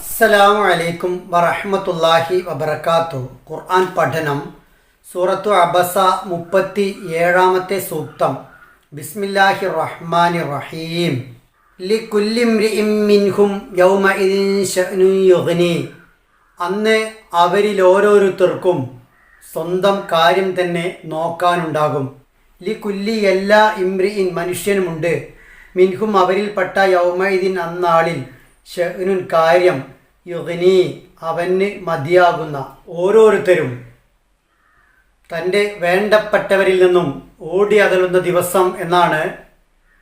അസ്സലാമു അലൈക്കും വറഹ്മത്തുള്ളാഹി വബർക്കാത്തു ഖുർആൻ പഠനം സൂറത്തു അബസ മുപ്പത്തി ഏഴാമത്തെ സൂക്തം. ബിസ്മില്ലാഹി റഹ്മാനി റഹീം ലി മിൻഹും യൗമഇദിൻ ശഅ്നുൻ യുഗ്നി. അന്ന് അവരിൽ ഓരോരുത്തർക്കും സ്വന്തം കാര്യം തന്നെ നോക്കാനുണ്ടാകും. ലി കുല്ലി എല്ലാ ഇമ്രിയിൻ മനുഷ്യനുമുണ്ട്. മിൻഹും അവരിൽപ്പെട്ട യൗമൈദിൻ അന്നാളിൽ ഷെഹ്നുൻ കാര്യം യുഗനി അവന് മതിയാകുന്ന ഓരോരുത്തരും തന്റെ വേണ്ടപ്പെട്ടവരിൽ നിന്നും ഓടി അകലുന്ന ദിവസം എന്നാണ്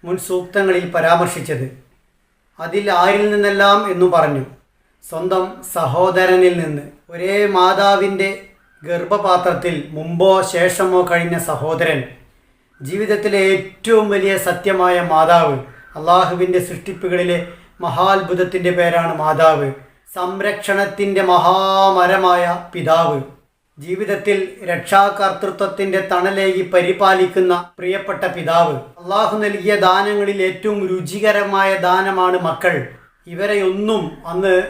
മുൻ സൂക്തങ്ങളിൽ പരാമർശിച്ചത്. അതിൽ ആരിൽ നിന്നെല്ലാം എന്നു പറഞ്ഞു. സ്വന്തം സഹോദരനിൽ നിന്ന്. ഒരേ മാതാവിന്റെ ഗർഭപാത്രത്തിൽ മുമ്പോ ശേഷമോ കഴിഞ്ഞ സഹോദരൻ. ജീവിതത്തിലെ ഏറ്റവും വലിയ സത്യമായ മാതാവ് അള്ളാഹുവിന്റെ സൃഷ്ടിപ്പുകളിലെ മഹാത്ഭുതത്തിന്റെ പേരാണ് മാതാവ്. സംരക്ഷണത്തിന്റെ മഹാമരമായ പിതാവ്. ജീവിതത്തിൽ രക്ഷാകർത്തൃത്വത്തിന്റെ തണലേകി പരിപാലിക്കുന്ന പ്രിയപ്പെട്ട പിതാവ്. അള്ളാഹു നൽകിയ ദാനങ്ങളിൽ ഏറ്റവും രുചികരമായ ദാനമാണ് മക്കൾ. ഇവരെയൊന്നും അന്ന്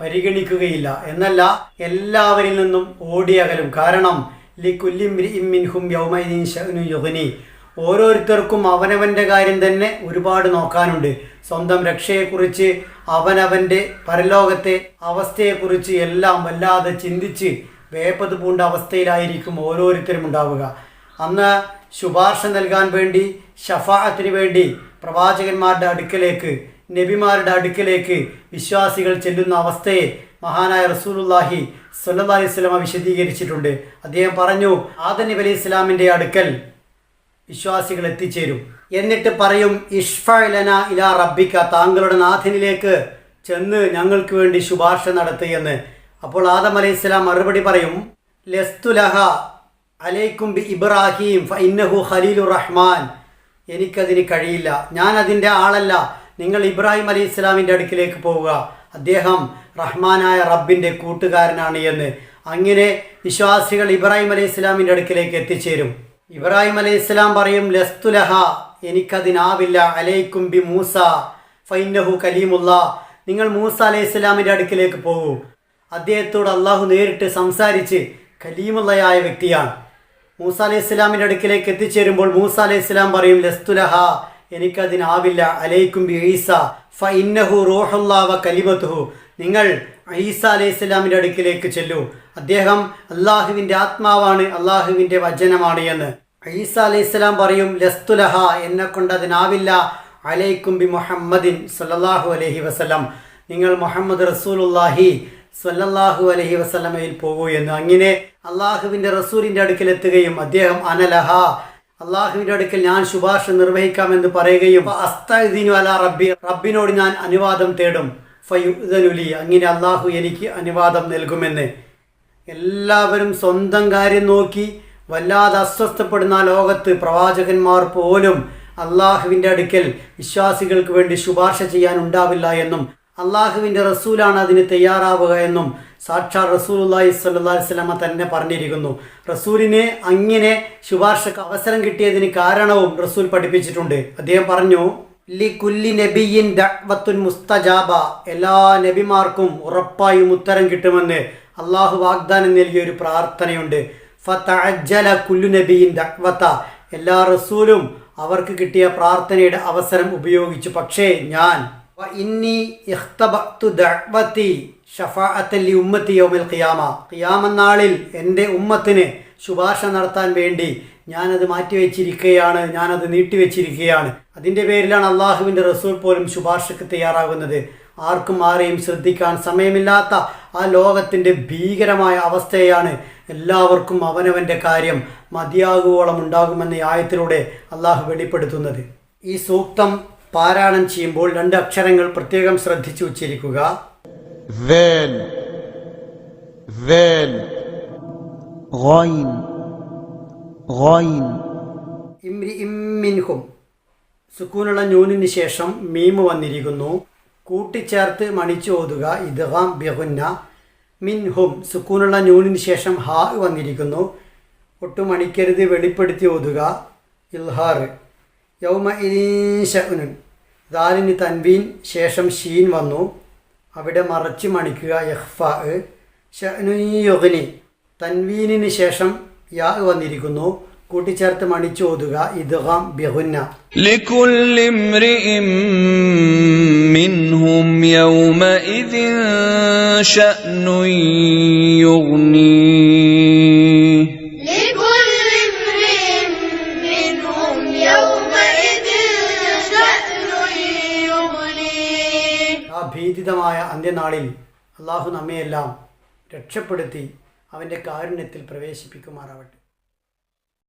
പരിഗണിക്കുകയില്ല. എന്നല്ല എല്ലാവരിൽ നിന്നും ഓടിയകലും. കാരണം ലി കുല്ലിമിൻഹും യൗമൈദീൻ ഷഅ്നു യുഗ്നി. ഓരോരുത്തർക്കും അവനവന്റെ കാര്യം തന്നെ ഒരുപാട് നോക്കാനുണ്ട്. സ്വന്തം രക്ഷയെക്കുറിച്ച് അവനവന്റെ പരലോകത്തെ അവസ്ഥയെക്കുറിച്ച് എല്ലാം വല്ലാതെ ചിന്തിച്ച് വേപ്പത് പൂണ്ട അവസ്ഥയിലായിരിക്കും ഓരോരുത്തരും ഉണ്ടാവുക. അന്ന് ശുപാർശ നൽകാൻ വേണ്ടി ഷഫാഅത്തിന് വേണ്ടി പ്രവാചകന്മാരുടെ അടുക്കലേക്ക് നബിമാരുടെ അടുക്കലേക്ക് വിശ്വാസികൾ ചെല്ലുന്ന അവസ്ഥയെ മഹാനായ റസൂലുല്ലാഹി സല്ലല്ലാഹി അലൈഹി വസല്ലമ വിശദീകരിച്ചിട്ടുണ്ട്. അദ്ദേഹം പറഞ്ഞു ആദം നബി അലൈഹി ഇസ്ലാമിന്റെ അടുക്കൽ വിശ്വാസികൾ എത്തിച്ചേരും. എന്നിട്ട് പറയും ഇഷ്ഫലന ഇലാ റബ്ബിക്ക താങ്കളുടെ നാഥനിലേക്ക് ചെന്ന് ഞങ്ങൾക്ക് വേണ്ടി ശുപാർശ നടത്തിയെന്ന് അപ്പോൾ ആദം അലൈഹി സ്വലാം മറുപടി പറയും ലസ്തുലഹ അലൈക്കും ബി ഇബ്രാഹിം ഫഇന്നഹു ഖലീലു റഹ്മാൻ. എനിക്കതിന് കഴിയില്ല. ഞാൻ അതിന്റെ ആളല്ല. നിങ്ങൾ ഇബ്രാഹിം അലൈഹി ഇസ്ലാമിന്റെ അടുക്കിലേക്ക് പോവുക. അദ്ദേഹം റഹ്മാനായ റബ്ബിന്റെ കൂട്ടുകാരനാണ് എന്ന്. അങ്ങനെ വിശ്വാസികൾ ഇബ്രാഹിം അലൈഹി ഇസ്ലാമിന്റെ അടുക്കിലേക്ക് എത്തിച്ചേരും. ഇബ്രാഹിം അലൈഹി ഇസ്ലാം പറയും ലസ്തുലഹ എനിക്കതിനാവില്ല. അലൈക്കും ബി മൂസ ഫൈനഹു കലീമുല്ല. നിങ്ങൾ മൂസ അലൈഹി ഇസ്ലാമിന്റെ അടുക്കിലേക്ക് പോകൂ. അദ്ദേഹത്തോട് അള്ളാഹു നേരിട്ട് സംസാരിച്ച് കലീമുള്ളയായ വ്യക്തിയാണ്. മൂസ അലൈഹി ഇസ്ലാമിന്റെ അടുക്കിലേക്ക് എത്തിച്ചേരുമ്പോൾ മൂസ അലൈഹി ഇസ്ലാം പറയും ലസ്തുലഹ എനിക്കതിനാവില്ല. അലൈക്കും ബി ഈസ ഫ ഇന്നഹു റോഹുല്ലാവ കലിമത്തുഹു. നിങ്ങൾ ഈസ അലൈഹി ഇസ്ലാമിന്റെ അടുക്കിലേക്ക് ചെല്ലൂ. അദ്ദേഹം അള്ളാഹുവിന്റെ ആത്മാവാണ് അള്ളാഹുവിന്റെ വചനമാണ് എന്ന്. ഈസ അലൈഹി പറയും ലസ്തുലഹ എന്നെ കൊണ്ട് അതിനാവില്ല അലൈക്കും ബി മുഹമ്മദിൻ സല്ലാഹു അലഹി വസ്ലം നിങ്ങൾ മുഹമ്മദ് റസൂലുല്ലാഹി സല്ലല്ലാഹു അലഹി വസ്ലമയിൽ പോകൂ എന്ന്. അങ്ങനെ അള്ളാഹുവിന്റെ റസൂലിന്റെ അടുക്കിലെത്തുകയും അദ്ദേഹം അനലഹ അള്ളാഹുവിന്റെ അടുക്കൽ ഞാൻ ശുപാർശ നിർവഹിക്കാമെന്ന് പറയുകയും അസ്തീനു അല റബ്ബി റബ്ബിനോട് ഞാൻ അനുവാദം തേടും. ഫയുദനുലി അങ്ങനെ അള്ളാഹു എനിക്ക് അനുവാദം നൽകുമെന്ന്. എല്ലാവരും സ്വന്തം കാര്യം നോക്കി വല്ലാതെ അസ്വസ്ഥപ്പെടുന്ന ലോകത്ത് പ്രവാചകന്മാർ പോലും അള്ളാഹുവിന്റെ അടുക്കൽ വിശ്വാസികൾക്ക് വേണ്ടി ശുപാർശ ചെയ്യാൻ ഉണ്ടാവില്ല എന്നും അള്ളാഹുവിന്റെ റസൂലാണ് അതിന് തയ്യാറാവുക എന്നും സാക്ഷാൽ റസൂലി വസല്ലമ തന്നെ പറഞ്ഞിരിക്കുന്നു. റസൂലിനെ അങ്ങനെ ശുപാർശക്ക് അവസരം കിട്ടിയതിന് കാരണവും റസൂൽ പഠിപ്പിച്ചിട്ടുണ്ട്. അദ്ദേഹം പറഞ്ഞു ലി കുല്ലി നബിയിൻ ദഅ്വത്തുൻ മുസ്തജാബ. എല്ലാ നബിമാർക്കും ഉറപ്പായും ഉത്തരം കിട്ടുമെന്ന് അള്ളാഹു വാഗ്ദാനം നൽകിയ ഒരു പ്രാർത്ഥനയുണ്ട്. ഫതഅജ്ജല കുല്ലു നബിയിൻ ദഅ്വത. എല്ലാ റസൂലും അവർക്ക് കിട്ടിയ പ്രാർത്ഥനയുടെ അവസരം ഉപയോഗിച്ചു. പക്ഷേ ഞാൻ ഇന്നി ഇഖ്തബത്തു ദഅ്വതി ഷഫാഅത്തൻ ലി ഉമ്മത്തി യൗമിൽ ഖിയാമ നാളിൽ എന്റെ ഉമ്മത്തിന് ശുപാർശ നടത്താൻ വേണ്ടി ഞാനത് മാറ്റിവെച്ചിരിക്കുകയാണ് ഞാനത് നീട്ടിവെച്ചിരിക്കുകയാണ് അതിന്റെ പേരിലാണ് അള്ളാഹുവിന്റെ റസൂൽ പോലും ശുപാർശക്ക് തയ്യാറാകുന്നത്. ആർക്കും ആരെയും ശ്രദ്ധിക്കാൻ സമയമില്ലാത്ത ആ ലോകത്തിന്റെ ഭീകരമായ അവസ്ഥയാണ് എല്ലാവർക്കും അവനവന്റെ കാര്യം മതിയാകുവോളം ഉണ്ടാകുമെന്ന ആയത്തിലൂടെ അള്ളാഹു വെളിപ്പെടുത്തുന്നത്. ഈ സൂക്തം പാരായണം ചെയ്യുമ്പോൾ രണ്ട് അക്ഷരങ്ങൾ പ്രത്യേകം ശ്രദ്ധിച്ചു ഉച്ചരിക്കുക വേൻ വേൻ ഗോയിൻ. ഇംരി ഇമ്മിൻഹും സുക്കൂനുള്ള ന്യൂനിന് ശേഷം മീമ് വന്നിരിക്കുന്നു. കൂട്ടിച്ചേർത്ത് മണിച്ചോതുക ഇദ്ഹാം ബിഹുന്ന മിൻഹും സുക്കൂനുള്ള ന്യൂനിന് ശേഷം ഹാ വന്നിരിക്കുന്നു. ഒട്ടും മണിക്കരുത് വെളിപ്പെടുത്തി ഓതുക ഇൽഹാർ. യൗമ ഇനീശനു ദാലിന് തൻവീൻ ശേഷം ഷീൻ വന്നു. അവിടെ മറച്ച് മണിക്കുക യഹ്ഫ ഷനുയുഗ്നി തൻവീനിന് ശേഷം യാ വന്നിരിക്കുന്നു കൂട്ടിച്ചേർത്ത് മണിച്ചു ഓതുക ഇദ്ഗാം ബിഹുന്ന لكل امرئ منهم يومئذ شأن يغنيه لكل امرئ منهم يومئذ شأن يغنيه ആ ഭീതിതമായ അന്ത്യനാളിൽ അള്ളാഹു നമ്മയെല്ലാം രക്ഷപ്പെടുത്തി അവന്റെ കാരുണ്യത്തിൽ പ്രവേശിപ്പിക്കുമാറാവട്ടെ.